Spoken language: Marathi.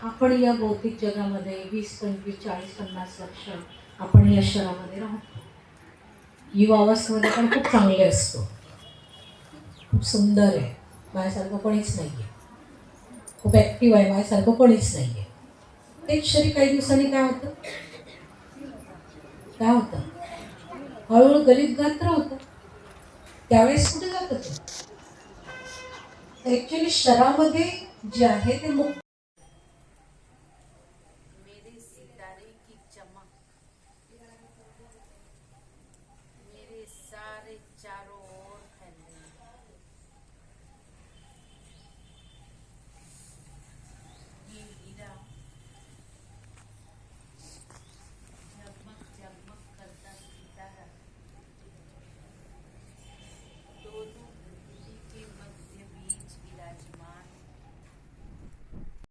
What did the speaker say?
आपण या भौतिक जगामध्ये वीस पंचवीस चाळीस पन्नास वर्ष आपण या शहरामध्ये राहतो युवावस्थेमध्ये पण खूप चांगले असतो. खूप सुंदर आहे. माझ्यासारखं कोणीच नाही आहे खूप ॲक्टिव्ह आहे. माझ्यासारखं कोणीच नाही आहे तेच शरीर काही दिवसांनी काय होतं? काय होतं? हळूहळू गलित गात्र होतं. त्यावेळेस कुठे जातं ते ॲक्च्युली शहरामध्ये जे आहे ते मुक्त